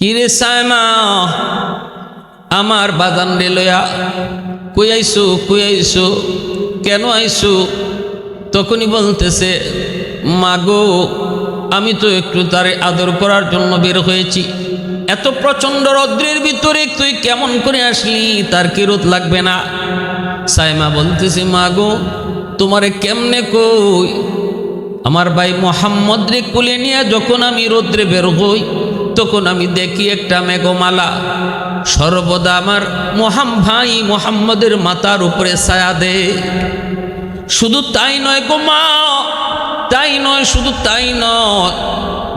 কিরে সায়মা? আমার বাগান রে লয়া, কই আইসু কই আইসু, কেন আইসু? তখনই বলতেছে, মাগো, আমি তো একটু তারে আদর করার জন্য বের হয়েছি। এত প্রচণ্ড রৌদ্রের ভিতরে তুই কেমন করে আসলি? তার কি রোদ লাগবে না? সাইমা বলতেছে, মাগো, তোমারে কেমনে কই? আমার ভাই মোহাম্মদ রে কুলে নিয়ে যখন আমি রোদ্রে বের হই তখন আমি দেখি একটা মেঘমালা। সর্বদা আমার মহাম ভাই মোহাম্মদের মাতার উপরে ছায়া দে শুধু তাই নয় গো মা, তাই নয়, শুধু তাই নয়।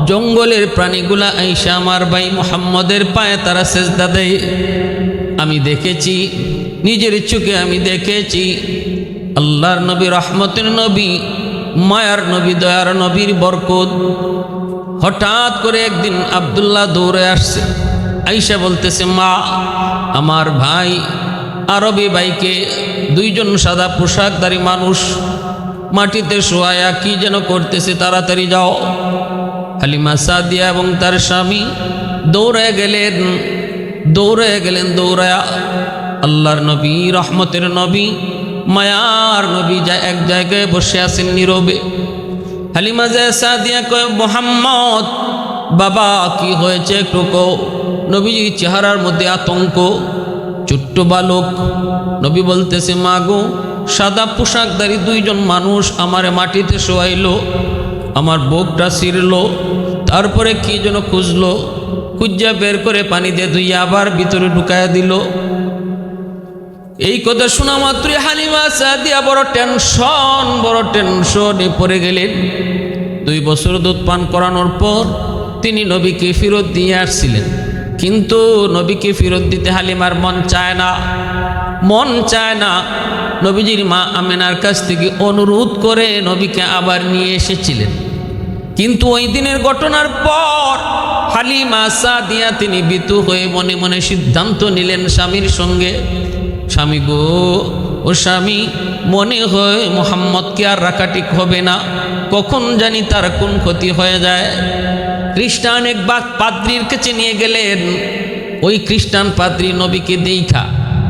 জঙ্গলের প্রাণীগুলা আইসা আমার ভাই মোহাম্মদের পায়ে তারা সেজদা দেয়। আমি দেখেছি, নিজের চোখে আমি দেখেছি, আল্লাহর নবী, রহমতের নবী মায়ার নবী, দয়ার নবীর বরকত। হঠাৎ করে একদিন আবদুল্লাহ দৌড়ে আসছে। আইসা বলতেছে, মা, আমার ভাই আরবি ভাইকে দুইজন সাদা পোশাকধারী মানুষ মাটিতে শোয়ায়া কি যেন করতেছে, তাড়াতাড়ি যাও। হালিমা সাদিয়া এবং তার স্বামী দৌড়ে গেলেন দৌড়ে গেলেন, দৌড়ায়া আল্লাহর নবী, রহমতের নবী মায়ার নবী যা এক জায়গায় বসে আছেন নীরবে। হালিমা যায় সাদিয়া কয়, মোহাম্মদ, বাবা, কি হয়েছে একটু কো চেহারার মধ্যে আতঙ্ক। ছোট্ট বালক, নবী বলতেছে মাগো সাদা পোশাকধারী দুইজন মানুষ আমার মাটিতে শোয়াইল, আমার বুকটা ছিঁড়লো, তারপরে কি যেন খুঁজলো, খুঁজা বের করে পানি দিয়ে ধুইয়া আবার ভিতরে ঢুকায়া দিল। এই কথা শোনা মাত্রই হালিমা সাদিয়া বড় টেনশন, বড় টেনশনে পড়ে গেলেন। দুই বছর দুধ পান করানোর পর তিনি নবীকে ফেরত দিয়ে আসছিলেন। কিন্তু নবীকে ফেরত দিতে হালিমার মন চায় না। মন চায় না। নবীজির মা আমেনার কাছ থেকে অনুরোধ করে নবীকে আবার নিয়ে এসেছিলেন। কিন্তু ওই দিনের ঘটনার পর হালিমা সাদিয়া তিনি বিতু হয়ে মনে মনে সিদ্ধান্ত নিলেন স্বামীর সঙ্গে। স্বামী গো, ও স্বামী, মনে হয় মোহাম্মদকে আর রাখা ঠিক হবে না। কখন জানি তার কোন ক্ষতি হয়ে যায়। খ্রিস্টান এক পাদ্রির কাছে নিয়ে গেলেন। ওই খ্রিস্টান পাদ্রি নবীকে দেখা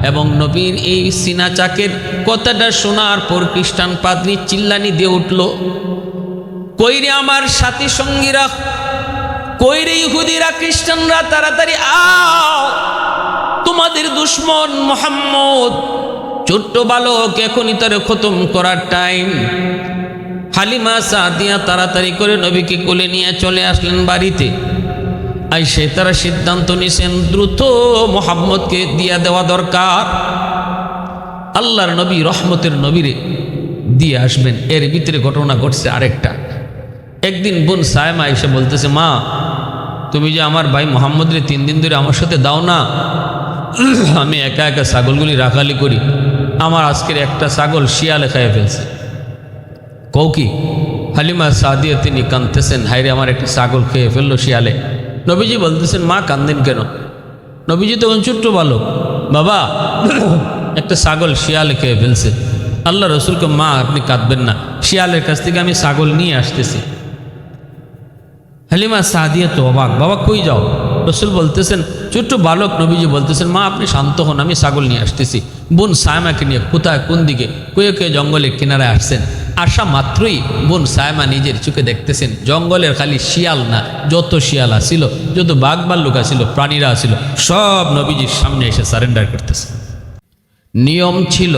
এবং নবীর এই সিনা চাকের কথাটা শোনার পর খ্রিস্টান পাদ্রি চিল্লানি দিয়ে উঠল, কইরে আমার সাথী সঙ্গীরা, কইরে ইহুদিরা, খ্রিস্টানরা, তাড়াতাড়ি আও। তোমাদের দুশ্মন মোহাম্মদ। ছোট্ট বালক, এখনই তার খতম করার টাইম হালিমা সাদিয়া তাড়াতাড়ি করে নবীকে কোলে নিয়ে চলে আসলেন বাড়িতে। আই সে তারা সিদ্ধান্ত নিছেন, দ্রুত মোহাম্মদকে দিয়া দেওয়া দরকার। আল্লাহর নবী রহমতের নবীরে দিয়ে আসবেন। এর ভিতরে ঘটনা ঘটছে আরেকটা। একদিন বোন সায়মা এসে বলতেছে, মা, তুমি যে আমার ভাই মোহাম্মদরে তিন দিন ধরে আমার সাথে দাও না আমি একা একা ছাগলগুলি রাখালি করি। আমার আজকের একটা ছাগল শিয়ালে খাইয়ে ফেলছে। কৌ কি? হালিমা সাদিয়া তিনি কাঁদতেছেন হাইরে আমার একটা ছাগল খেয়ে ফেলল শিয়ালে। নবীজি বলতেছেন, মা, কান্দেন কেন? নবীজি তখন ছোট্ট বালক, বাবা, একটা ছাগল শিয়ালে খেয়ে ফেলছে। আল্লাহ রসুলকে, মা, আপনি কাঁদবেন না। শিয়ালের কাছ থেকে আমি ছাগল নিয়ে আসতেছি। হালিমা সাদিয়া তো অবাক, বাবা, কই যাও? রসুল বলতেছেন, ছোট্ট বালক নবীজি বলতেছেন, মা আপনি শান্ত হন, আমি ছাগল নিয়ে আসতেছি। বোন সায়মাকে নিয়ে কোথায়, কোন দিকে? কুয়ে কুয়ে জঙ্গলের কিনারায় আসছেন। আসা মাত্রই বোন সায়মা নিজের চোখে দেখতেছেন, জঙ্গলের খালি শিয়াল না, যত শিয়াল আসিল যত বাঘ বাল্লুক আসিল প্রাণীরা আসিল সব নবীজির সামনে এসে সারেন্ডার করতেছে। নিয়ম ছিল,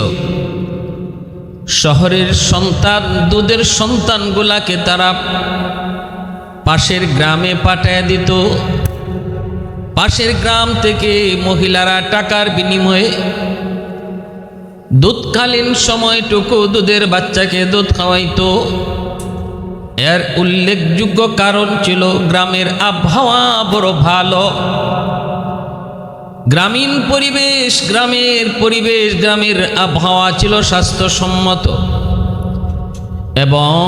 শহরের সন্তান, দুধের সন্তানগুলাকে তারা পাশের গ্রামে পাঠায় দিত পাশের গ্রাম থেকে মহিলারা টাকার বিনিময়ে দুধকালীন সময়টুকু দুধের বাচ্চাকে দুধ খাওয়াইতো। এর উল্লেখযোগ্য কারণ ছিল গ্রামের আবহাওয়া বড় ভালো। গ্রামীণ পরিবেশ, গ্রামের পরিবেশ, গ্রামের আবহাওয়া ছিল স্বাস্থ্যসম্মত। এবং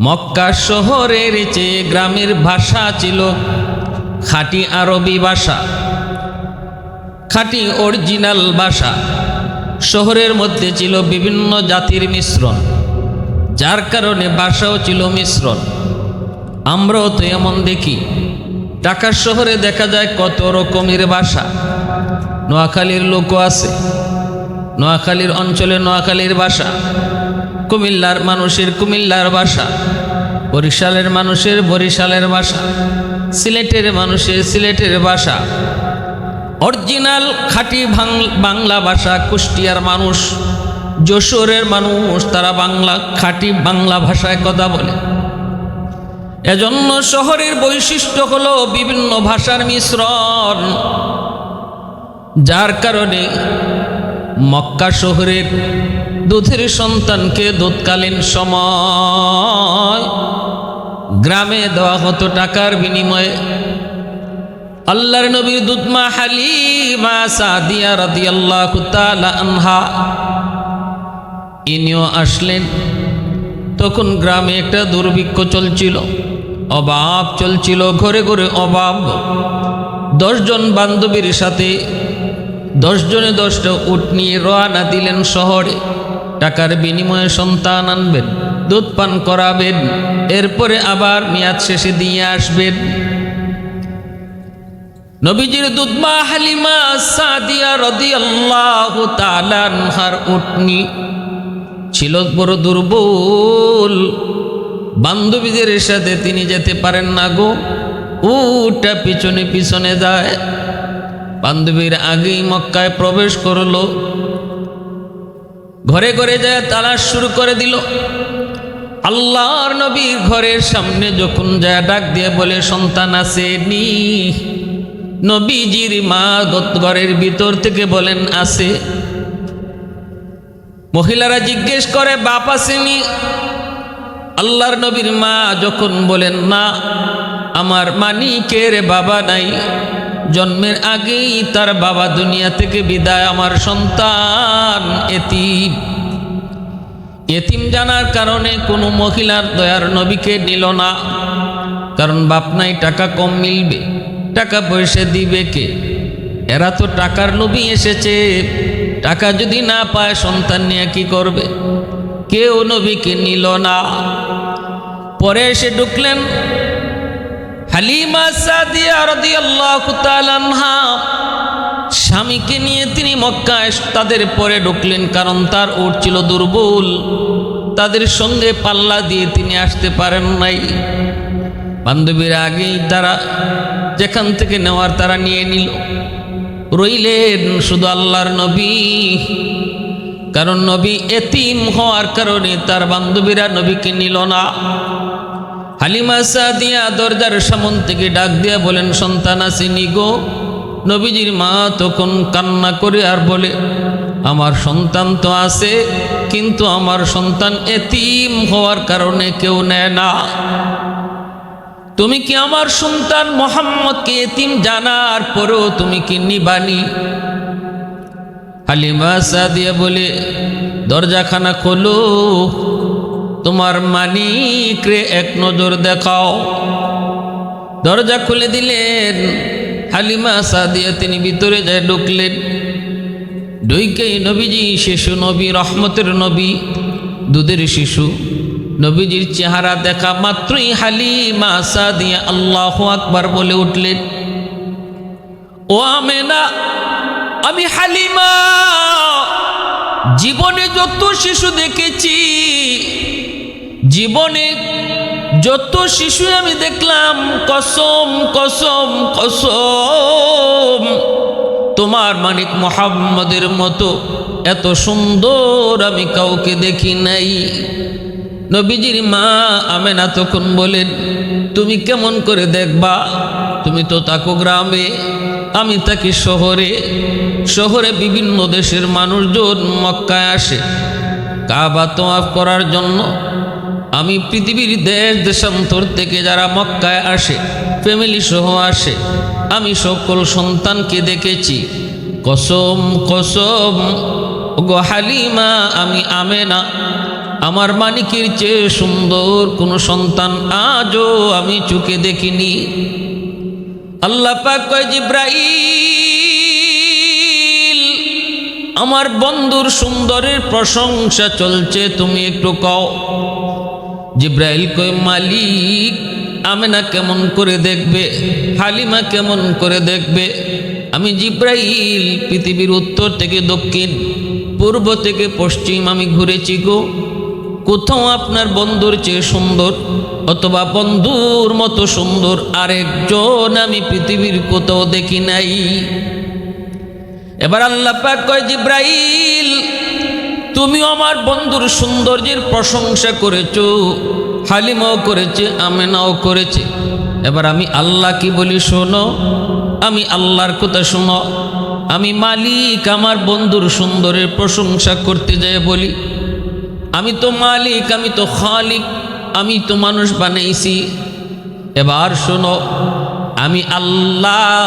মক্কা শহরের চেয়ে গ্রামের ভাষা ছিল খাঁটি আরবি ভাষা, খাঁটি অরিজিনাল ভাষা। শহরের মধ্যে ছিল বিভিন্ন জাতির মিশ্রণ, যার কারণে ভাষাও ছিল মিশ্রণ। আমরাও তো এমন দেখি, ঢাকার শহরে দেখা যায় কত রকমের বাসা নোয়াখালীর লোকও আছে, নোয়াখালীর অঞ্চলে নোয়াখালীর বাসা কুমিল্লার মানুষের কুমিল্লার বাসা বরিশালের মানুষের বরিশালের বাসা সিলেটের মানুষের সিলেটের ভাষা। অরিজিনাল খাঁটি বাংলা ভাষা, কুষ্টিয়ার মানুষ, যশোরের মানুষ, তারা বাংলা, খাঁটি বাংলা ভাষায় কথা বলে। এজন্য শহরের বৈশিষ্ট্য হলো বিভিন্ন ভাষার মিশ্রণ। যার কারণে মক্কা শহরের দুধের সন্তানকে দুধকালীন সময় গ্রামে দেওয়া হতো টাকার বিনিময়ে। আল্লাহর নবীর দুধমা হালিমা সাদিয়া রাদিয়াল্লাহু তাআলা আনহা। ইনিও আসলেন। তখন গ্রামে একটা দুর্ভিক্ষ চলছিল অভাব চলছিল, ঘরে ঘরে অভাব দশজন বান্ধবীর সাথে দশজনে দশটা উট নিয়ে রওনা দিলেন শহরে। টাকার বিনিময়ে সন্তান আনবেন। দুধ পান করাবেন, এরপরে আবার মেয়াদ শেষে দিয়ে আসবেন। নবীজির দুধমা হালিমা সাদিয়া রদি আল্লাহ আনহার উটনি ছিল বড় দুর্বল। বান্ধবীদের সাথে তিনি যেতে পারেন না গো, উটা পিছনে পিছনে যায়। বান্ধবীর আগেই মক্কায় প্রবেশ করল, ঘরে ঘরে যায় তালাশ শুরু করে দিল। আল্লাহর নবীর ঘরের সামনে যখন যায় ডাক দিয়ে বলে, সন্তান আছে নি? নবীজির মা ঘরের ভিতর থেকে বলেন, আছে। মহিলারা জিজ্ঞেস করে, বাপ আসেনি আল্লাহর নবীর মা যখন বলেন, না, আমার মানিকের বাবা নাই। জন্মের আগেই তার বাবা দুনিয়া থেকে বিদায়। আমার সন্তান এতিম। এতিম জানার কারণে কোনো মহিলার দয়ার নবীকে নিল না। কারণ বাপ নাই, টাকা কম মিলবে। টাকা পয়সা দিবে কে? এরা তো টাকার লোভী এসেছে। টাকা যদি না পায়, সন্তান নিয়ে কি করবে? কেউ নবীকে নিল না। পরে এসে ঢুকলেন হালিমা সাদিয়া রাদিয়াল্লাহু তাআলা আনহা। স্বামীকে নিয়ে তিনি মক্কায় তাদের পরে ঢুকলেন, কারণ তার উট ছিল দুর্বল। তাদের সঙ্গে পাল্লা দিয়ে তিনি আসতে পারেন নাই। বান্ধবীরা আগেই তারা যেখান থেকে নেওয়ার তারা নিয়ে নিল। রইলেন শুধু আল্লাহর নবী। কারণ নবী এতিম হওয়ার কারণে তার বান্ধবীরা নবীকে নিল না। হালিমা সাদিয়া দরজার সামন থেকে ডাক দিয়া বলেন, সন্তান আসেনি গো? নবীজির মা তখন কান্না করে আর বলে, আমার সন্তান তো আছে, কিন্তু আমার সন্তান এতিম হওয়ার কারণে কেউ নেয় না। তুমি কি আমার সন্তান মোহাম্মদকে এতিম জানার পরেও তুমি কি নিবানি? হালিমা সাদিয়া বলে, দরজাখানা খোলো, তোমার মানিক রে এক নজর দেখাও। দরজা খুলে দিলেন হালিমা সাদিয়া তিনি ভিতরে যায় ঢুকলেন। ডইকেই নবীজি শিশু, নবী রহমতের নবী, দুধের শিশু। নবীজির চেহারা দেখা মাত্রই হালিমা সাদিয়া আল্লাহ আকবার বলে উঠলেন, ও আমেনা, আমি হালিমা, জীবনে যত শিশু দেখেছি, জীবনে যত শিশু আমি দেখলাম, কসম কসম কসম, তোমার মানিক মোহাম্মদের মতো এত সুন্দর আমি কাউকে দেখি নাই। নবীজির মা আমেনা তখন বলেন, তুমি কেমন করে দেখবা? তুমি তো তাকো গ্রামে, আমি থাকি শহরে। শহরে বিভিন্ন দেশের মানুষজন মক্কায় আসে। কাবা তোয়াফ করার জন্য আমি পৃথিবীর দেশ দেশান্তর থেকে যারা মক্কায় আসে ফ্যামিলি সহ আসে, আমি সকল সন্তানকে দেখেছি। কসম কসম গো হালিমা, আমি না আমার মানিকের চেয়ে সুন্দর কোনো সন্তান আজও আমি চোখে দেখিনি। আল্লাহ পাক কয়, জিব্রাইল, আমার বন্ধুর সুন্দরের প্রশংসা চলছে, তুমি একটু কও। জিব্রাইল কয়, মালিক, আমেনা কেমন করে দেখবে? হালিমা কেমন করে দেখবে? আমি জিব্রাইল, পৃথিবীর উত্তর থেকে দক্ষিণ, পূর্ব থেকে পশ্চিম আমি ঘুরেছি গো। কোথাও আপনার বন্ধুর চেয়ে সুন্দর, অথবা বন্ধুর মতো সুন্দর, আরেকজন আমি পৃথিবীর কোথাও দেখি নাই। এবার আল্লাহ পাক কয়, জিব্রাইল তুমি আমার বন্ধুর সৌন্দর্যের প্রশংসা করেছ, হালিমাও করেছে, আমেনাও করেছে। এবার আমি আল্লাহ কি বলি শোনো, আমি আল্লাহর কথা শোনো, আমি মালিক আমার বন্ধুর সুন্দরের প্রশংসা করতে যাই বলি। আমি তো মালিক, আমি তো খালিক, আমি তো মানুষ বানাইছি। এবার শোনো আমি আল্লাহ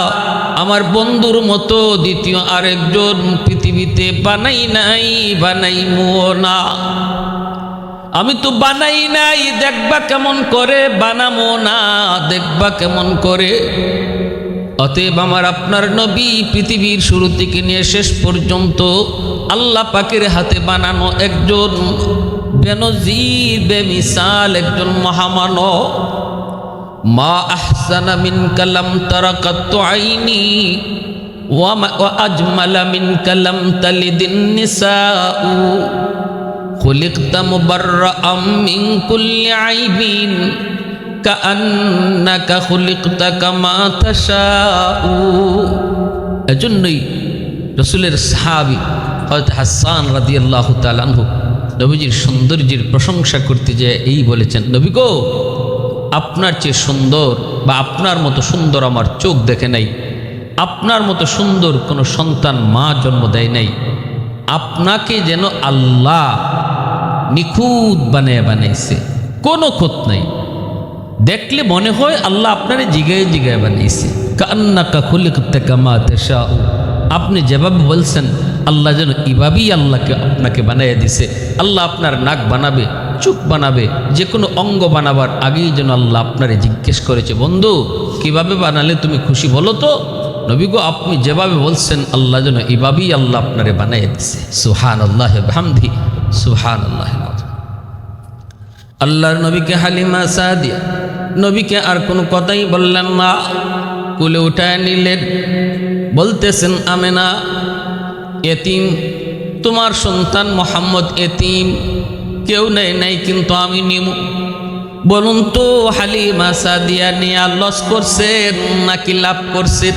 আমার বন্ধুর মতো দ্বিতীয় আরেকজন পৃথিবীতে বানাই নাই বানাই না। আমি তো বানাই নাই, দেখবা কেমন করে বানামো না, দেখবা কেমন করে। অতএব আমার আপনার নবী পৃথিবীর শুরু থেকে নিয়ে শেষ পর্যন্ত আল্লাহ পাকের হাতে বানানো একজন বেনজির, বেমিসাল, একজন মহামানব। মা আহসানা মিন কালাম তারাকাত আইনি ওয়া আজমালা মিন কালাম তালিদিন নিসাউ خلقت مبرأ من كل عيب كأنك خلقت كما تشاء এজন্যই রসুলের সাহাবি হয়তো হাসান রাদি আল্লাহ তালানহু নবীজির সৌন্দর্যের প্রশংসা করতে যে এই বলেছেন নবী গো আপনার চেয়ে সুন্দর বা আপনার মতো সুন্দর আমার চোখ দেখে নাই। আপনার মতো সুন্দর কোনো সন্তান মা জন্ম দেয় নাই। আপনাকে যেন আল্লাহ নিখুঁত বানিয়ে বানাইছে। কোনো ক্ষত নাই। দেখলে মনে হয় আল্লাহ আপনারে জিগায় জিগায় বানিয়েছে কান্না কাকুলি কামা তেশাউ। আপনি যেভাবে বলছেন, আল্লাহ যেন এভাবেই আল্লাহকে আপনাকে বানাইয়া দিছে। আল্লাহ আপনার নাক বানাবে। চুপ বানাবে যে কোনো অঙ্গ বানাবার আগেই যেন আল্লাহ আপনারে জিজ্ঞেস করেছে, বন্ধু, কীভাবে বানালে তুমি খুশি বলো তো? নবী গো, আপনি যেভাবে বলছেন, আল্লাহ যেন এভাবেই আল্লাহ আপনারে বানাইয়া দিছে। সুহান আল্লাহ ভামধি সুহান আল্লাহ আল্লাহর নবীকে হালিমা সাদিয়া, নবীকে আর কোনো কথাই বললেন না। কুলে উঠায় নিলেন, বলতেছেন, আমেনা, এতিম, তোমার সন্তান মোহাম্মদ এতিম কেউ নেই নাই, কিন্তু আমি নিমু। বলুন তো, হালিমা সাদিয়া নিয়া লস করছেন নাকি লাভ করছেন?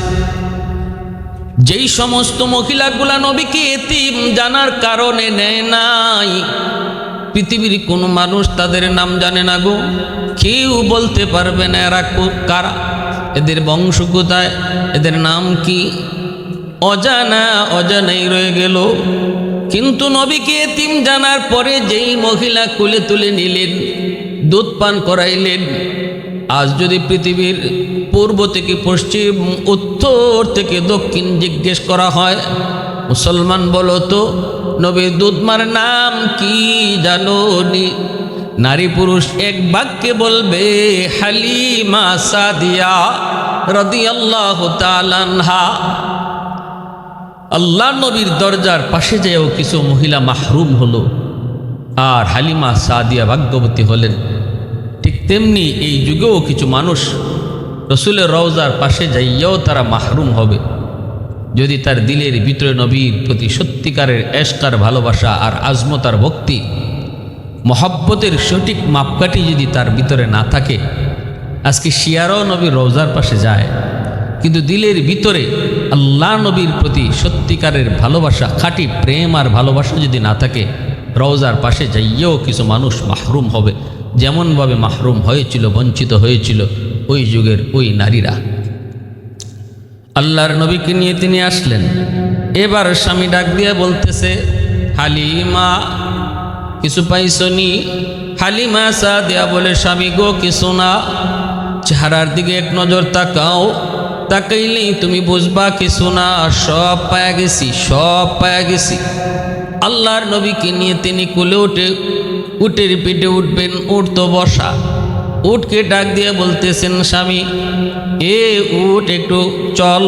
যেই সমস্ত মহিলাগুলা নবীকে এতিম জানার কারণে নেয় নাই, পৃথিবীর কোনো মানুষ তাদের নাম জানে না গো। কেউ বলতে পারবে না এরা কারা? এদের বংশ কোথায়? এদের নাম কি? অজানা অজানাই রয়ে গেল। কিন্তু নবীকে এতিম জানার পরে যেই মহিলা কুলে তুলে নিলেন, দুধ পান করাইলেন। আজ যদি পৃথিবীর পূর্ব থেকে পশ্চিম, উত্তর থেকে দক্ষিণ জিজ্ঞেস করা হয়, মুসলমান বলো তো, নবীর দুধমার নাম কি জানো নারী পুরুষ এক বাক্যে বলবে, হালিমা সাদিয়া রদিয়াল্লাহ তালানহা আল্লাহ নবীর দরজার পাশে যেও কিছু মহিলা মাহরুম হলো। আর হালিমা সাদিয়া ভাগ্যবতী হলেন। ঠিক তেমনি এই যুগেও কিছু মানুষ রসুলের রওজার পাশে যাইয়াও তারা মাহরুম হবে। যদি তার দিলের ভিতরে নবীর প্রতি সত্যিকারের এসকার ভালোবাসা আর আজমতার ভক্তি, মহাব্বতের সঠিক মাপকাঠি যদি তার ভিতরে না থাকে, আজকে শিয়ারাও নবীর রওজার পাশে যায়। কিন্তু দিলের ভিতরে আল্লাহ নবীর প্রতি সত্যিকারের ভালোবাসা, খাঁটি প্রেম আর ভালোবাসা যদি না থাকে, রওজার পাশে যাইয়েও কিছু মানুষ মাহরুম হবে। যেমনভাবে মাহরুম হয়েছিল, বঞ্চিত হয়েছিল ওই যুগের ওই নারীরা। আল্লাহর নবীকে নিয়ে তিনি আসলেন। এবার স্বামী ডাক দিয়ে বলতেছে, হালিমা, কিছু পাইছনি হালিমা সা দেয়া বলে, স্বামী গো, কিছু না। চেহারার দিকে এক নজর তাকাও। তাকাইলেই তুমি বুঝবা কিছু না, সব পায়া গেছি, সব পায়া গেছি। আল্লাহর নবীকে নিয়ে তিনি কুলে উঠে, উটের পিঠে উঠবেন উঠতো বসা। উটকে ডাক দিয়ে বলতেছেন, স্বামী, এ উট একটু চল,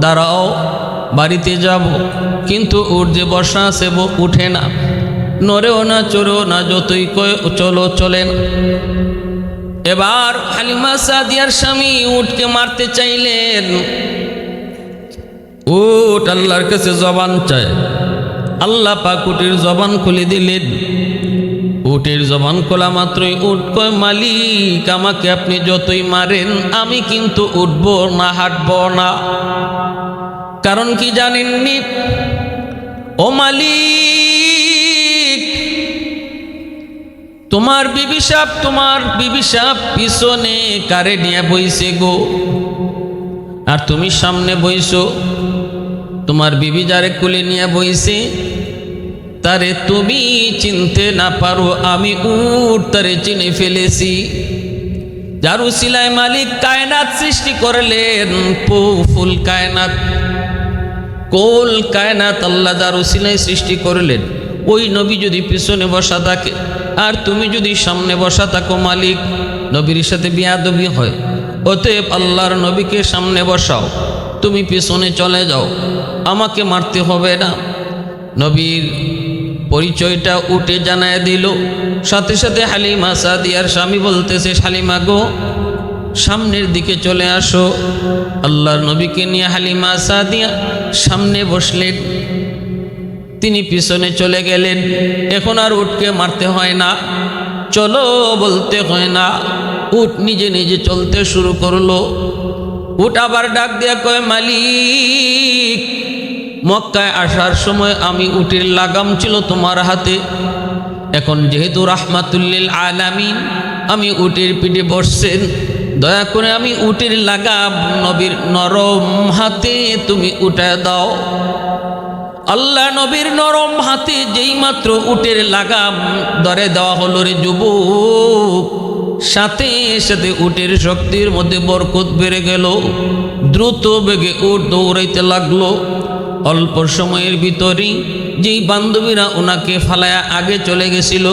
দাঁড়াও, বাড়িতে যাব। কিন্তু উট যে বসা আছে উঠে না। নড়েও না, চড়েও না, যতই কয়, চলো চলে না এবার হালিমা সাদিয়ার স্বামী উঠকে মারতে চাইলেন। উট আল্লাহর কাছে জবান চায়। আল্লাহ পাক উটের জবান খুলে দিলেন। উটের জবান খোলা মাত্রই উট কয়, মালিক, আমাকে আপনি যতই মারেন, আমি কিন্তু উঠব না, হাঁটব না। কারণ কি জানেননি? ও মালিক তোমার বিবি সাপ, তোমার বিবি সাপ পিছনে কারে নিয়ে বইছে গো। আর তুমি সামনে বইছো, তোমার বিবি যারে কুলে নিয়ে বইছে, তারে তুমি চিনতে না পারো, আমি উঠ তারে চিনে ফেলেছি। যার উসিলায় মালিক কায়নাত সৃষ্টি করলেন, পু ফুল কায়নাত, কোল কায়নাত আল্লাহ যার উসিলায় সৃষ্টি করলেন। ওই নবী যদি পিছনে বসা থাকে, আর তুমি যদি সামনে বসা থাকো মালিক, নবীর সাথে বিয়াদবি হয়। অতএব আল্লাহর নবীকে সামনে বসাও, তুমি পিছনে চলে যাও, আমাকে মারতে হবে না। নবীর পরিচয়টা উঠে জানায় দিল। সাথে সাথে হালিমা সাদিয়ার স্বামী বলতেছে, হালিমা গো, সামনের দিকে চলে আসো। আল্লাহর নবীকে নিয়ে হালিমা সাদিয়া সামনে বসলেন। তিনি পিছনে চলে গেলেন। এখন আর উটকে মারতে হয় না। চলো বলতে হয় না। উট নিজে নিজে চলতে শুরু করল। উট আবার ডাক দেয়া কয়, মালিক, মক্কায় আসার সময় আমি উটের লাগাম ছিল তোমার হাতে। এখন যেহেতু রাহমাতুল্লিল আলামিন, আমি উটের পিঠে বসছেন। দয়া করে আমি উটের লাগাম নবীর নরম হাতে তুমি উঠে দাও। আল্লাহ নবীর নরম হাতে যেই মাত্র উটের লাগাম দরে দেওয়া হলো রে যুবক। সাথে সাথে উটের শক্তির মধ্যে বরকত বেড়ে গেল। দ্রুত বেগে উট দৌড়াইতে লাগল। অল্প সময়ের ভিতরেই যেই বান্ধবীরা ওনাকে ফালায়া আগে চলে গেছিল,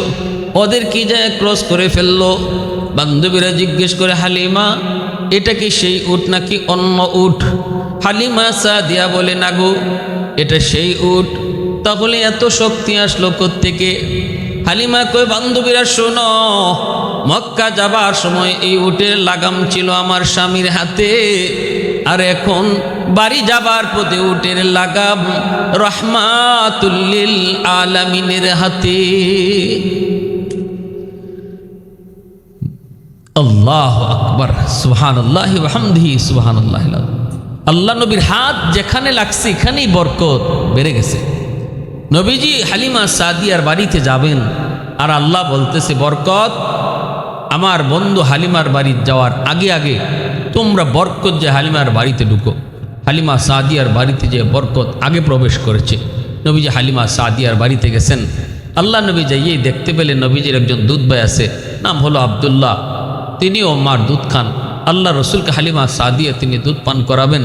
ওদের কি যায় ক্রস করে ফেলল? বান্ধবীরা জিজ্ঞেস করে, হালিমা, এটা কি সেই উট নাকি অন্য উট? হালিমা সাদিয়া বলে, না গো এটা সেই উট। তাহলে এত শক্তি আসলো থেকে হালিমা কই বান্ধবীরা, শোনো, মক্কা যাবার সময় এই উটের লাগাম ছিল আমার স্বামীর হাতে। আর এখন বাড়ি যাবার পথে উটের লাগাম রহমাতুল্লিল আলামিনের হাতে। আল্লাহ আকবর সুহান আল্লাহ হামদিহি সুহান আল্লাহ আল্লাহ নবীর হাত যেখানে লাগছে, এখানেই বরকত বেড়ে গেছে। নবীজি হালিমা সাদিয়ার বাড়িতে যাবেন, আর আল্লাহ বলতেছে, বরকত, আমার বন্ধু হালিমার বাড়ি যাওয়ার আগে আগে তোমরা বরকত যে হালিমার বাড়িতে ঢুকো। হালিমা সাদিয়ার বাড়িতে যে বরকত আগে প্রবেশ করেছে। নবীজি হালিমা সাদিয়ার বাড়িতে গেছেন। আল্লাহ নবী যাইয়েই দেখতে পেলে নবীজির একজন দুধ ভাই আছে, নাম হলো আবদুল্লাহ। তিনিও মার দুধ খান। আল্লাহ রসুলকে হালিমা সাদিয়া তিনি দুধ পান করাবেন।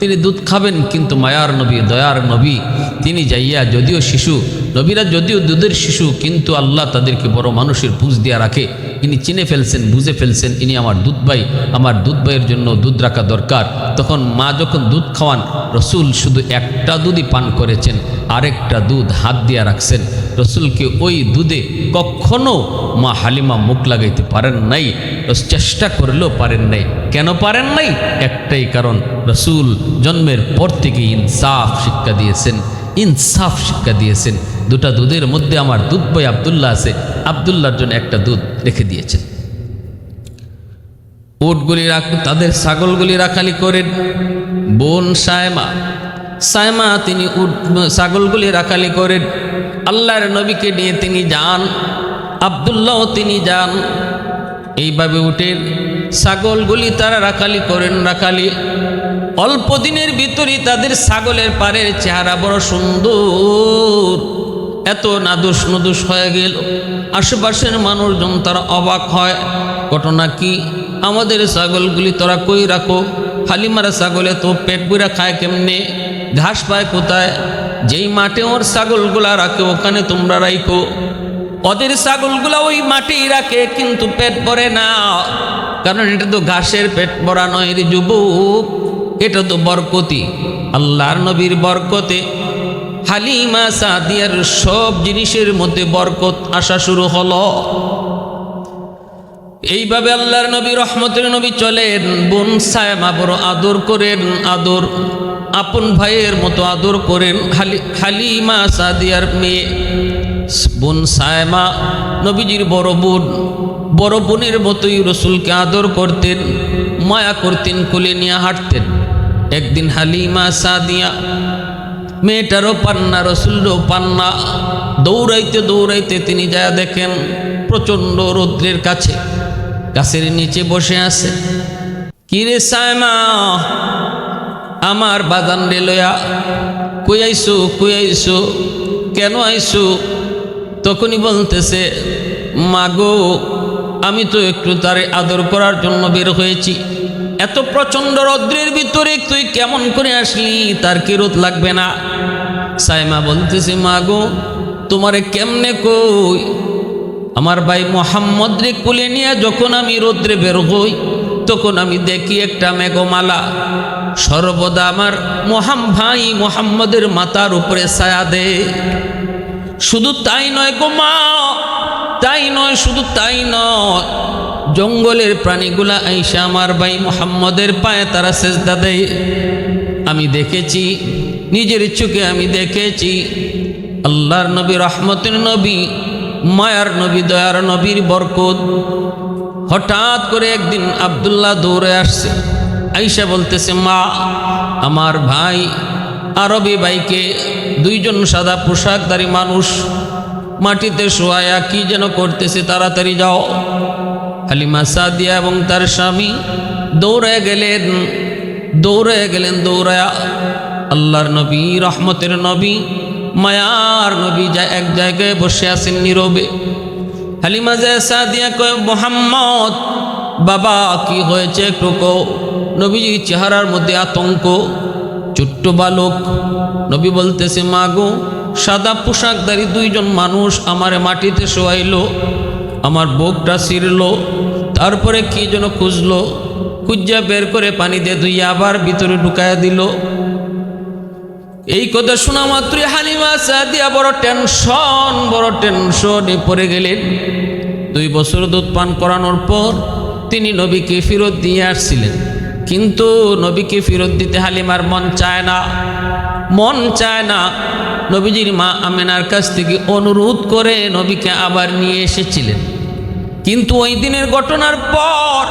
তিনি দুধ খাবেন, কিন্তু মায়ার নবী, দয়ার নবী, তিনি যাইয়া যদিও শিশু, নবীরা যদিও দুধের শিশু, কিন্তু আল্লাহ তাদেরকে বড় মানুষের পুজ দিয়া রাখে। ইনি চিনে ফেলছেন, বুঝে ফেলছেন, ইনি আমার দুধ ভাই, আমার দুধ ভাইয়ের জন্য দুধ রাখা দরকার। তখন মা যখন দুধ খাওয়ান, রসুল শুধু একটা দুধই পান করেছেন, আরেকটা দুধ হাত দিয়া রাখছেন। রসুলকে ওই দুধে কখনো মা হালিমা মুখ লাগাইতে পারেন নাই চেষ্টা করলেও পারেন নাই। কেন পারেন নাই? একটাই কারণ রসুল জন্মের পর থেকে ইনসাফ শিক্ষা দিয়েছেন, ইনসাফ শিক্ষা দিয়েছেন। দুটা দুধের মধ্যে আমার দুধ বই আবদুল্লাহ আছে, আবদুল্লাহর জন্য একটা দুধ রেখে দিয়েছেন। উটগুলি রাখ, তাদের ছাগলগুলি রাখালি করেন। বোন সায়মা সায়মা তিনি উট ছাগলগুলি রাখালি করেন। আল্লাহর নবীকে নিয়ে তিনি যান আবদুল্লাহ তিনি যান। এইভাবে উঠেন ছাগলগুলি তারা রাখালি করেন, রাখালি। অল্প দিনের ভিতরই তাদের ছাগলের পারের চেহারা বড় সুন্দর। এত নাদুস নদুস হয়ে গেল। আশেপাশের মানুষজন তারা অবাক হয়। ঘটনা কি? আমাদের ছাগলগুলি তোরা কই রাখো? হালিমারা ছাগলে তো পেট বুড়া খায় কেমনে? ঘাস পায় কোথায়? যেই মাঠে ওর ছাগলগুলা রাখে, ওখানে তোমরা রাইখো। ওদের ছাগলগুলা ওই মাটি রাখে, কিন্তু পেট ভরে না। কারণ এটা তো ঘাসের পেট ভরা নয় যুবক, এটা তো বরকতি, আল্লাহর নবীর বরকতে। হালিমা সাদিয়ার সব জিনিসের মধ্যে বরকত আসা শুরু হলো। এইভাবে আল্লাহর নবী, রহমতের নবী চলেন, বোন সায়মা বড় আদর করেন, আদর আপন ভাইয়ের মতো আদর করেন হালি, হালিমা সাদিয়ার মেয়ে। বোন সায়মা, নবীজির বড় বোন। বড় বোনের মতোই রসুলকে আদর করতেন, মায়া করতেন, কোলে নিয়ে হাঁটতেন। একদিন হালিমা সাদিয়া, মেয়েটারও পান্না, রসুলরও পান্না। দৌড়াইতে দৌড়াইতে তিনি যা দেখেন, প্রচণ্ড রৌদ্রের কাছে, গাছের নিচে বসে আছে। কিরে সায়মা, আমার বাগান রে লয়া কই আইসু, কেন আইসু? তখনই বলতেছে, মাগো, আমি তো একটু তারে আদর করার জন্য বের হয়েছি। এত প্রচণ্ড রৌদ্রের ভিতরে তুই কেমন করে আসলি? তার কি রোদ লাগবে না? সাইমা বলতেছে, মাগো, তোমারে কেমনে কই? আমার ভাই মোহাম্মদ রে কুলে নিয়ে যখন আমি রোদ্রে বের হই, তখন আমি দেখি একটা মেঘমালা। সর্বদা আমার মহাম ভাই মোহাম্মদের মাথার উপরে ছায়া দে শুধু তাই নয় গো মা, তাই নয়, শুধু তাই নয়। জঙ্গলের প্রাণীগুলা আইসা আমার ভাই মোহাম্মদের পায়ে তারা সেজদা দেয়। আমি দেখেছি, নিজের চোখে আমি দেখেছি। আল্লাহর নবী, রহমতের নবী, মায়ার নবী, দয়ার নবীর বরকত। হঠাৎ করে একদিন আবদুল্লাহ দৌড়ে আসছে। আইসা বলতেছে, মা, আমার ভাই আরবি ভাইকে দুইজন সাদা পোশাকধারী মানুষ মাটিতে শোয়া কি যেন করতেছে, তাড়াতাড়ি যাও। হালিমা সাদিয়া এবং তার স্বামী দৌড়ে গেলেন দৌড়ে গেলেন, দৌড়ায়া আল্লাহর নবী, রহমতের নবী, মায়ার নবী যা এক জায়গায় বসে আছেন নীরবে। হালিমা যায় সাদিয়া কয়, মোহাম্মদ, বাবা, কি হয়েছে? একটু কো নবীজি চেহারার মধ্যে আতঙ্ক। ছোট্ট বালক। নবী বলতেছে, মাগো, সাদা পোশাকধারী দুইজন মানুষ আমারে মাটিতে শোয়াইলো, আমার বুকটা ছিঁড়লো, তারপরে কি যেন খুঁজলো, খুঁজা বের করে পানি দিয়ে ধুইয়া আবার ভিতরে ঢুকাইয়া দিল। এই কথা শোনা মাত্রই হালিমা সাদিয়া বড় টেনশন, বড় টেনশনে পড়ে গেলেন। দুই বছর দুধ পান করানোর পর তিনি নবীকে ফেরত দিয়ে আসছিলেন। কিন্তু নবীকে ফেরত দিতে হালিমার মন চায় না। মন চায় না। নবীজির মা আমেনার কাছ থেকে অনুরোধ করে নবীকে আবার নিয়ে এসেছিলেন। কিন্তু ওই দিনের ঘটনার পর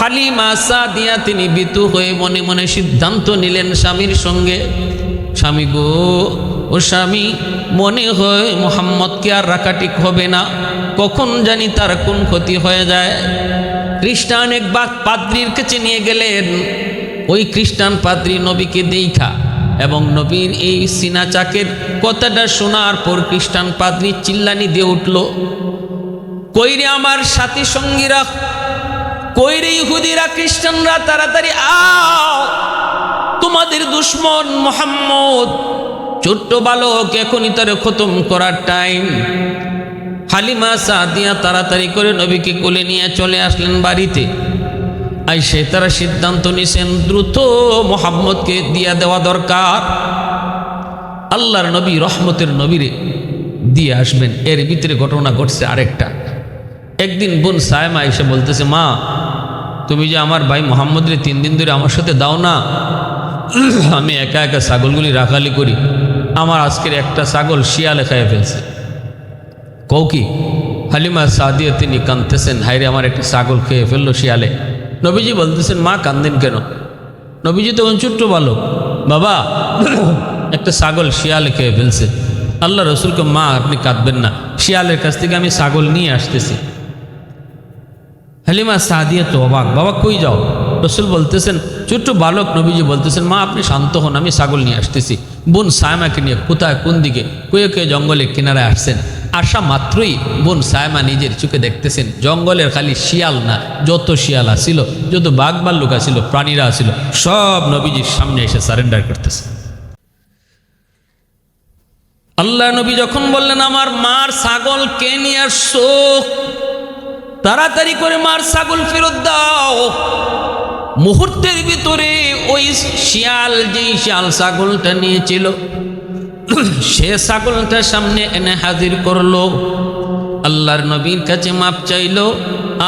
হালিমা সাদিয়া তিনি বিতু হয়ে মনে মনে সিদ্ধান্ত নিলেন স্বামীর সঙ্গে। স্বামী গো, ও স্বামী, মনে হয় মোহাম্মদকে আর রাখা ঠিক হবে না। কখন জানি তার কোন ক্ষতি হয়ে যায়। খ্রিস্টান এক বাক পাদ্রির কাছে নিয়ে গেলেন, ওই খ্রিস্টান পাদ্রি নবীকে দেইখা এবং নবীর এই সিনা চাকের কথাটা শোনার পর খ্রিস্টান পাদ্রি চিল্লানি দিয়ে উঠল, কইরে আমার সাথী সঙ্গীরা, কইরে ইহুদিরা, খ্রিস্টানরা, তাড়াতাড়ি আও। তোমাদের দুশ্মন মোহাম্মদ, ছোট্ট বালক, এখনই তার খতম করার টাইম হালিমা সাদিয়া তাড়াতাড়ি করে নবীকে কোলে নিয়ে চলে আসলেন বাড়িতে। আই সে তারা সিদ্ধান্ত নিছেন, দ্রুত মোহাম্মদকে দিয়া দেওয়া দরকার। আল্লাহর নবী রহমতের নবীরে দিয়ে আসবেন। এর ভিতরে ঘটনা ঘটছে আরেকটা। একদিন বোন সায়মা এসে বলতেছে, মা, তুমি যে আমার ভাই মোহাম্মদরে তিন দিন ধরে আমার সাথে দাও না, আমি একা একা ছাগলগুলি রাখালি করি। আমার আজকের একটা ছাগল শিয়ালে খাইয়ে ফেলছে। কৌ কি হালিমা সাদিয়া তিনি কাঁদতেছেন হাইরে আমার একটা ছাগল খেয়ে ফেলল শিয়ালে। নবীজি বলতেছেন, মা, কান্দেন কেন? নবীজি তো ছোট্ট বালক। বাবা, একটা ছাগল শিয়ালে খেয়ে ফেলছে। আল্লাহ রসুলকে, মা, আপনি কাঁদবেন না। শিয়ালের কাছ থেকে আমি ছাগল নিয়ে আসতেছি। হালিমা সাদিয়া তো অবাক, বাবা, কই যাও? রসুল বলতেছেন, ছোট্ট বালক, নবীজি বলতেছেন, মা, আপনি শান্ত হন, আমি ছাগল নিয়ে আসতেছি। বোন সায়মাকে নিয়ে কোথায়, কোন দিকে? কুয়ে কুয়ে জঙ্গলের কিনারায় আসছেন। আসা মাত্রই বোন সায়মা নিজের চোখে দেখতেছেন। জঙ্গলের খালি শিয়াল না, যত শিয়াল আসিল, যত বাঘ বাল্লুক আসিল, প্রাণীরা আসিল, সব নবীজির সামনে এসে সারেন্ডার করতেছে। আল্লাহ নবী যখন বললেন, আমার মার ছাগল কে নিয়ে আসছো? তাড়াতাড়ি করে মার ছাগল ফেরত দাও। মুহূর্তের ভিতরে ওই শিয়াল, যেই শিয়াল ছাগলটা নিয়েছিল সে ছাগলটা সামনে এনে হাজির করল। আল্লাহর নবীর কাছে মাপ চাইলো,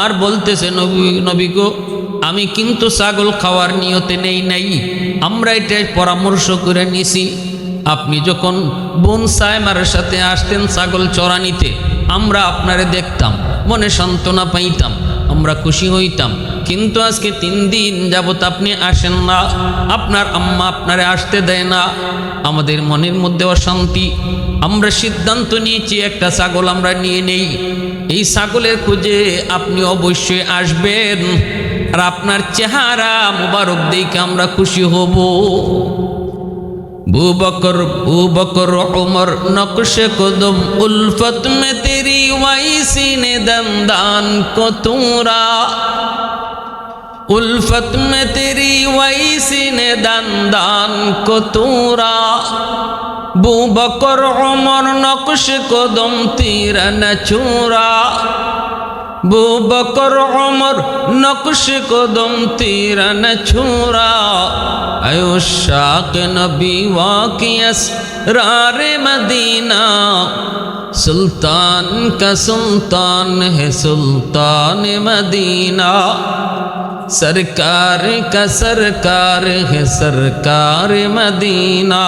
আর বলতেছে, নবী নবী গো, আমি কিন্তু ছাগল খাওয়ার নিয়তে নেই নাই, আমরা এটাই পরামর্শ করে নিছি। আপনি যখন বোন সাইমার সাথে আসতেন ছাগল চড়ানিতে আমরা আপনারে দেখতাম, মনে সান্ত্বনা পাইতাম। আমরা খুশি হইতাম। কিন্তু আজকে তিন দিন যাবত আপনি আসেন না। আপনার আম্মা আপনারে আসতে দেয় না। আমাদের মনের মধ্যে অশান্তি। আমরা সিদ্ধান্ত নিয়েছি, একটা ছাগল আমরা নিয়ে নেই। এই ছাগলের খুঁজে আপনি অবশ্যই আসবেন। আর আপনার চেহারা মুবারক দেখে আমরা খুশি হব। بکر ابو بکر عمر نقش قدم الفت میں تیری ویسی نے دم دان کو تورا الفت میں تیری ویسی نے دم دان کو تورا بو بکر عمر نقش قدم تیرا نہ چورا बकर उमर नक्श कदम तीर न छूरा अयो शाक नबी वाकियस रार मदीना सुल्तान का सुल्तान है सुल्तान मदीना सरकार का सरकार है सरकार मदीना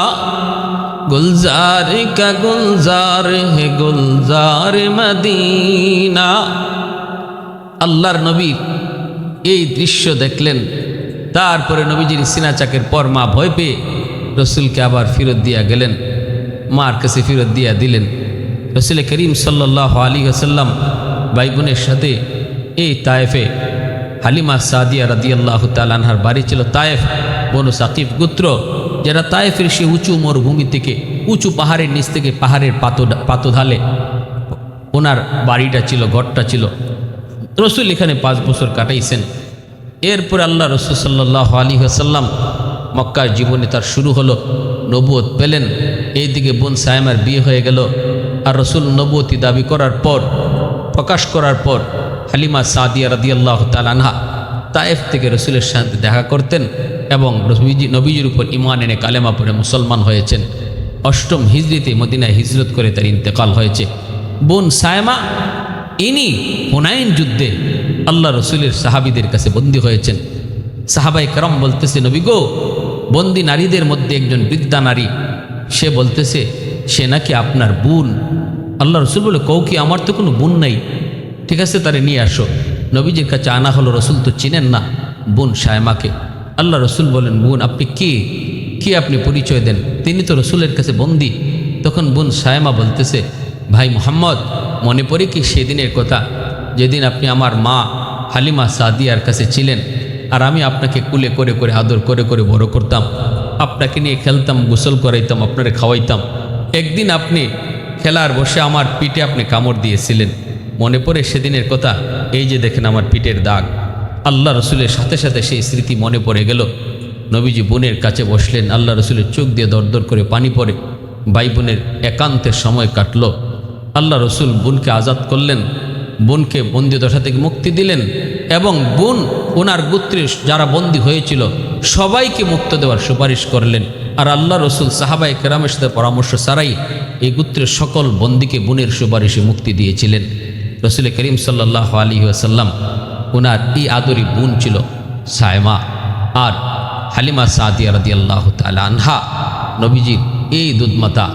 गुलजार का गुलजार है गुलजार मदीना আল্লাহর নবী এই দৃশ্য দেখলেন। তারপরে নবীজির সিনা চাকের পর মা ভয় পেয়ে রসুলকে আবার ফেরত দিয়া গেলেন। মার কাছে ফেরত দিয়া দিলেন। রসুল করিম সাল্লাহ আলী আসাল্লাম ভাই বোনের সাথে এই তায়েফে হালিমা সাদিয়া রাদিয়াল্লাহ তালানহার বাড়ি ছিল তায়েফ বনু সাকিব গোত্র। যারা তায়েফের সে উঁচু মরুভূমি থেকে, উঁচু পাহাড়ের নিচ থেকে পাহাড়ের পাত পাতো পাতোঢালে ওনার বাড়িটা ছিল, ঘরটা ছিল। রসুল এখানে পাঁচ বছর কাটাইছেন। এরপর আল্লাহ রসুল সাল্লাহ আলী আসাল্লাম মক্কার জীবনে তার শুরু হলো নবুয়ত পেলেন। এইদিকে বোন সায়েমার বিয়ে হয়ে গেল। আর রসুল নবুয়তি দাবি করার পর, প্রকাশ করার পর হালিমা সাদিয়া রাদিয়াল্লাহ তালানহা তায়েফ থেকে রসুলের সাথে দেখা করতেন এবং নবীজি, নবীজির উপর ইমান এনে কালেমা পড়ে মুসলমান হয়েছেন। অষ্টম হিজরিতে মদিনায় হিজরত করে তার ইন্তেকাল হয়েছে। বোন সায়মা ইনি হুনাইন যুদ্ধে আল্লাহ রসুলের সাহাবিদের কাছে বন্দী হয়েছেন। সাহাবাই করম বলতেছে, নবী গো, বন্দি নারীদের মধ্যে একজন বৃদ্ধা নারী, সে বলতেছে, সে নাকি আপনার বোন। আল্লাহ রসুল বলে কৌ কি, আমার তো কোনো বোন নাই। ঠিক আছে, তারে নিয়ে আসো। নবীজির কাছে আনা হলো, রসুল তো চিনেন না বোন সায়মাকে আল্লাহ রসুল বলেন, বোন, আপনি কে? কি আপনি পরিচয় দেন? তিনি তো রসুলের কাছে বন্দি। তখন বোন সায়মা বলতেছে ভাই মোহাম্মদ, মনে পড়ে কি সেদিনের কথা? যেদিন আপনি আমার মা হালিমা সাদিয়ার কাছে ছিলেন, আর আমি আপনাকে কুলে করে করে আদর করে করে বড় করতাম। আপনাকে নিয়ে খেলতাম, গোসল করাইতাম, আপনারে খাওয়াইতাম। একদিন আপনি খেলার বসে আমার পিঠে আপনি কামড় দিয়েছিলেন। মনে পড়ে সেদিনের কথা? এই যে দেখেন আমার পিঠের দাগ। আল্লাহ রসুলের সাথে সাথে সেই স্মৃতি মনে পড়ে গেল। নবীজি বোনের কাছে বসলেন, আল্লাহ রসুলের চোখ দিয়ে দরদর করে পানি পড়ে। ভাই বোনের একান্তের সময় কাটলো। আল্লাহ রসুল বোনকে আজাদ করলেন, বোনকে বন্দি দশা থেকে মুক্তি দিলেন এবং বোন ওনার গোত্রে যারা বন্দী হয়েছিল সবাইকে মুক্ত দেওয়ার সুপারিশ করলেন। আর আল্লাহ রসুল সাহাবাই কেরামের সাথে পরামর্শ ছাড়াই এই গোত্রের সকল বন্দিকে বোনের সুপারিশে মুক্তি দিয়েছিলেন। রসুল করিম সাল্লাহ আলী আসাল্লাম ওনার এই আদরি বোন ছিল সায়মা আর হালিমা সাদিয়া রাদি আল্লাহ তালা আনহা। নবীজির এই দুধমাতা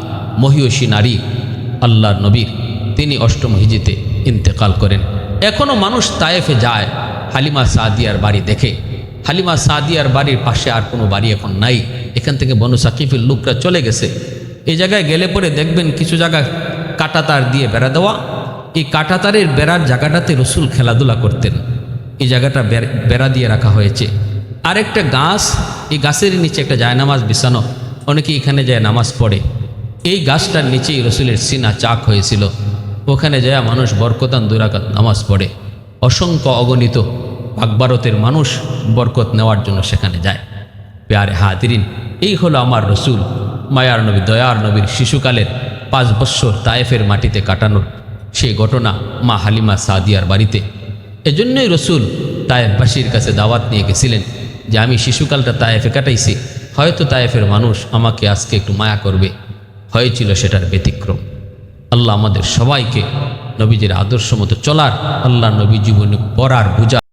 মহিয়সী নারী আল্লাহর নবীর। তিনি অষ্টম হিজিতে ইন্তেকাল করেন। এখনও মানুষ তায়েফে যায়, হালিমা সাদিয়ার বাড়ি দেখে। হালিমা সাদিয়ার বাড়ির পাশে আর কোনো বাড়ি এখন নাই। এখান থেকে বনু সাকিফের লোকরা চলে গেছে। এই জায়গায় গেলে পরে দেখবেন কিছু জায়গায় কাটাতার দিয়ে বেড়া দেওয়া। এই কাটাতারের বেড়ার জায়গাটাতে রসুল খেলাধুলা করতেন। এই জায়গাটা বেড়া দিয়ে রাখা হয়েছে। আরেকটা গাছ, এই গাছের নিচে একটা জায়নামাজ বিছানো। অনেকে এখানে যায় নামাজ পড়ে। এই গাছটার নিচেই রসুলের সিনা চাক হয়েছিল। ওখানে যায় মানুষ বরকতান দুরাকাত নামাজ পড়ে। অসংখ্য অগণিত ভাগভারতের মানুষ বরকত নেওয়ার জন্য সেখানে যায়। পেয়ারে হাতিরিন এই হলো আমার রসুল। মায়ার নবী, দয়ার নবীর শিশুকালের পাঁচ বৎসর তায়েফের মাটিতে কাটানোর সেই ঘটনা মা হালিমা সাদিয়ার বাড়িতে। এজন্যই রসুল তায়েফবাসীর কাছে দাওয়াত নিয়ে গেছিলেন যে আমি শিশুকালটা তায়েফে কাটাইছি, হয়তো তায়েফের মানুষ আমাকে আজকে একটু মায়া করবে। হয়েছিল সেটার ব্যতিক্রম। আল্লাহ আমাদের সবাইকে নবীজির আদর্শ মতো চলার, আল্লাহ নবী জীবনে পড়ার বোঝা